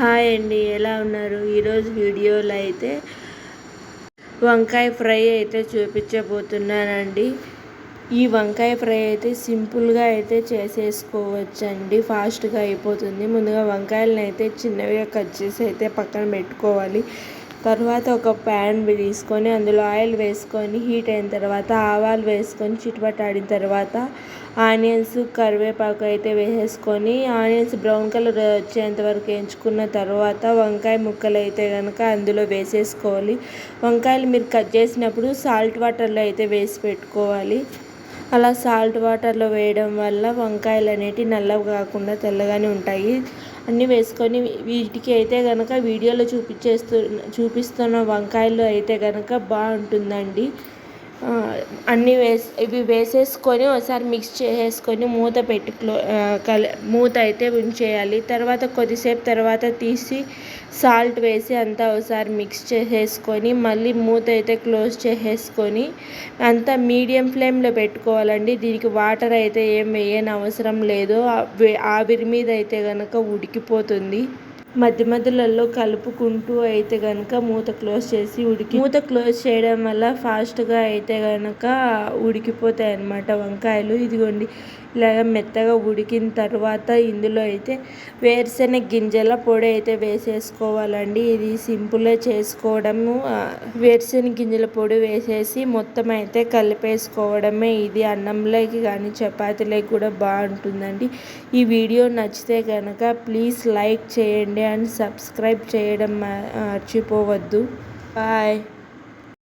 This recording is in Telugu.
హాయ్ అండి ఎలా ఉన్నారు? ఈరోజు వీడియోలో అయితే వంకాయ ఫ్రై అయితే చూపించబోతున్నానండి. ఈ వంకాయ ఫ్రై అయితే సింపుల్గా అయితే చేసేసుకోవచ్చండి. ఫాస్ట్గా అయిపోతుంది. ముందుగా వంకాయలను అయితే చిన్నవిగా కట్ చేసి అయితే పక్కన పెట్టుకోవాలి. తర్వాత ఒక ప్యాన్ తీసుకొని అందులో ఆయిల్ వేసుకొని హీట్ అయిన తర్వాత ఆవాలు వేసుకొని చిటపటాడిన తర్వాత ఆనియన్స్ కరివేపాకు అయితే వేసేసుకొని ఆనియన్స్ బ్రౌన్ కలర్ వచ్చేంత వరకు వేయించుకున్న తర్వాత వంకాయ ముక్కలు అయితే కనుక అందులో వేసేసుకోవాలి. వంకాయలు మీరు కట్ చేసినప్పుడు సాల్ట్ వాటర్లో అయితే వేసి పెట్టుకోవాలి. అలా సాల్ట్ వాటర్లో వేయడం వల్ల వంకాయలు అనేటివి నల్లగా కాకుండా తెల్లగానే ఉంటాయి. అన్నీ వేసుకొని వీటికి అయితే కనుక వీడియోలో చూపించేస్తు చూపిస్తున్న వంకాయలు అయితే కనుక బాగుంటుందండి. అన్నీ వేసి ఇవి వేసేసుకొని ఒకసారి మిక్స్ చేసేసుకొని మూత పెట్టి క్లో కల మూత అయితే ఉంచేయాలి తర్వాత కొద్దిసేపు తర్వాత తీసి సాల్ట్ వేసి అంతా ఒకసారి మిక్స్ చేసేసుకొని మళ్ళీ మూత అయితే క్లోజ్ చేసేసుకొని అంతా మీడియం ఫ్లేమ్లో పెట్టుకోవాలండి. దీనికి వాటర్ అయితే ఏం వేయని అవసరం లేదు ఆవిరి మీద అయితే కనుక ఉడికిపోతుంది. మధ్య మధ్యలలో కలుపుకుంటూ అయితే కనుక మూత క్లోజ్ చేసి ఉడికి మూత క్లోజ్ చేయడం వల్ల ఫాస్ట్గా అయితే కనుక ఉడికిపోతాయి అన్నమాట వంకాయలు. ఇదిగోండి ఇలాగ మెత్తగా ఉడికిన తర్వాత ఇందులో అయితే వేరుశెనగ గింజల పొడి అయితే వేసేసుకోవాలండి. ఇది సింపుల్గా చేసుకోవడము వేరుశెనగ గింజల పొడి వేసేసి మొత్తం అయితే కలిపేసుకోవడమే. ఇది అన్నంలోకి కానీ చపాతీలోకి కూడా బాగుంటుందండి. ఈ వీడియో నచ్చితే కనుక ప్లీజ్ లైక్ చేయండి. అండ్ సబ్స్క్రైబ్ చేయడం మర్చిపోవద్దు. బాయ్.